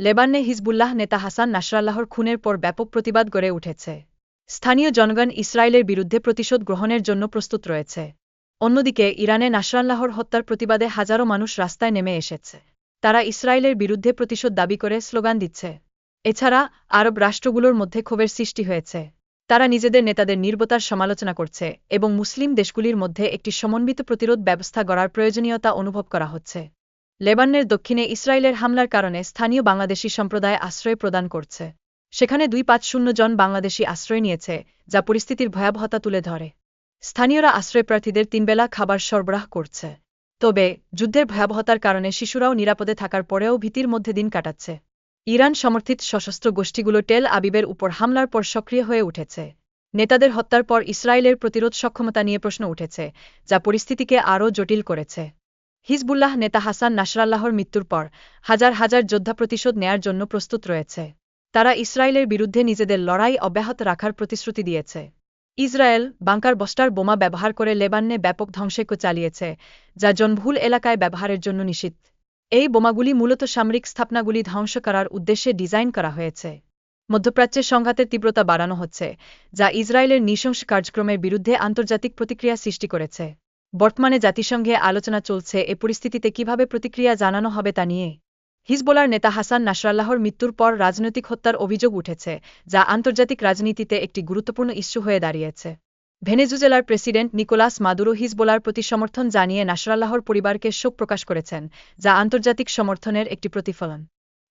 লেবাননে হিজবুল্লাহ নেতা হাসান নাসরাল্লাহর খুনের পর ব্যাপক প্রতিবাদ গড়ে উঠেছে। স্থানীয় জনগণ ইসরায়েলের বিরুদ্ধে প্রতিশোধ গ্রহণের জন্য প্রস্তুত রয়েছে। অন্যদিকে, ইরানে নাসরাল্লাহর হত্যার প্রতিবাদে হাজারো মানুষ রাস্তায় নেমে এসেছে। তারা ইসরায়েলের বিরুদ্ধে প্রতিশোধ দাবি করে স্লোগান দিচ্ছে। এছাড়া, আরব রাষ্ট্রগুলোর মধ্যে ক্ষোভের সৃষ্টি হয়েছে। তারা নিজেদের নেতাদের নির্বতার সমালোচনা করছে এবং মুসলিম দেশগুলির মধ্যে একটি সমন্বিত প্রতিরোধ ব্যবস্থা গড়ার প্রয়োজনীয়তা অনুভব করা হচ্ছে। লেবাননের দক্ষিণে ইসরায়েলের হামলার কারণে স্থানীয় বাংলাদেশি সম্প্রদায় আশ্রয় প্রদান করছে। সেখানে দুই পাঁচ শূন্য জন বাংলাদেশি আশ্রয় নিয়েছে, যা পরিস্থিতির ভয়াবহতা তুলে ধরে। স্থানীয়রা আশ্রয়প্রার্থীদের তিনবেলা খাবার সরবরাহ করছে। তবে যুদ্ধের ভয়াবহতার কারণে শিশুরাও নিরাপদে থাকার পরেও ভীতির মধ্যে দিন কাটাচ্ছে। ইরান সমর্থিত সশস্ত্র গোষ্ঠীগুলো টেল আবিবের উপর হামলার পর সক্রিয় হয়ে উঠেছে। নেতাদের হত্যার পর ইসরায়েলের প্রতিরোধ সক্ষমতা নিয়ে প্রশ্ন উঠেছে, যা পরিস্থিতিকে আরও জটিল করেছে। হিজবুল্লাহ নেতা হাসান নাসরাল্লাহর মৃত্যুর পর হাজার হাজার যোদ্ধা প্রতিশোধ নেয়ার জন্য প্রস্তুত রয়েছে। তারা ইসরায়েলের বিরুদ্ধে নিজেদের লড়াই অব্যাহত রাখার প্রতিশ্রুতি দিয়েছে। ইসরায়েল বাংকার বস্টার বোমা ব্যবহার করে লেবাননে ব্যাপক ধ্বংসজ্ঞ চালিয়েছে, যা জনভুল এলাকায় ব্যবহারের জন্য নিষিদ্ধ। এই বোমাগুলি মূলত সামরিক স্থাপনাগুলি ধ্বংস করার উদ্দেশ্যে ডিজাইন করা হয়েছে। মধ্যপ্রাচ্যের সংঘাতের তীব্রতা বাড়ানো হচ্ছে, যা ইসরায়েলের নৃশংস কার্যক্রমের বিরুদ্ধে আন্তর্জাতিক প্রতিক্রিয়া সৃষ্টি করেছে। বর্তমানে জাতিসংঘে আলোচনা চলছে এ পরিস্থিতিতে কীভাবে প্রতিক্রিয়া জানানো হবে তা নিয়ে। হিজবোলার নেতা হাসান নাসরাল্লাহর মৃত্যুর পর রাজনৈতিক হত্যার অভিযোগ উঠেছে, যা আন্তর্জাতিক রাজনীতিতে একটি গুরুত্বপূর্ণ ইস্যু হয়ে দাঁড়িয়েছে। ভেনেজুজেলার প্রেসিডেন্ট নিকোলাস মাদুরো হিজবোলার প্রতি সমর্থন জানিয়ে নাসরাল্লাহর পরিবারকে শোক প্রকাশ করেছেন, যা আন্তর্জাতিক সমর্থনের একটি প্রতিফলন।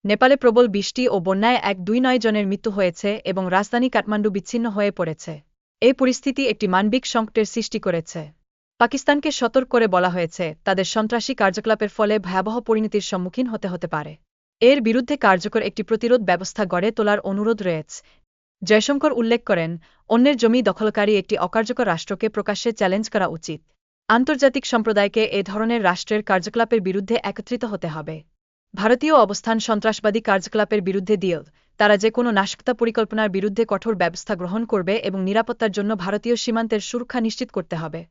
নেপালে প্রবল বৃষ্টি ও বন্যায় এক দুই নয় জনের মৃত্যু হয়েছে এবং রাজধানী কাঠমান্ডু বিচ্ছিন্ন হয়ে পড়েছে। এই পরিস্থিতি একটি মানবিক সংকটের সৃষ্টি করেছে। পাকিস্তানকে সতর্ক করে বলা হয়েছে, তাদের সন্ত্রাসী কার্যকলাপের ফলে ভয়াবহ পরিণতির সম্মুখীন হতে হতে পারে। এর বিরুদ্ধে কার্যকর একটি প্রতিরোধ ব্যবস্থা গড়ে তোলার অনুরোধ রয়েছে। জয়শঙ্কর উল্লেখ করেন, অন্যের জমি দখলকারী একটি অকার্যকর রাষ্ট্রকে প্রকাশ্যে চ্যালেঞ্জ করা উচিত। আন্তর্জাতিক সম্প্রদায়কে এ ধরনের রাষ্ট্রের কার্যকলাপের বিরুদ্ধে একত্রিত হতে হবে। ভারতীয় অবস্থান সন্ত্রাসবাদী কার্যকলাপের বিরুদ্ধে দিয়েও তারা যে কোনো নাশকতা পরিকল্পনার বিরুদ্ধে কঠোর ব্যবস্থা গ্রহণ করবে এবং নিরাপত্তার জন্য ভারতীয় সীমান্তের সুরক্ষা নিশ্চিত করতে হবে।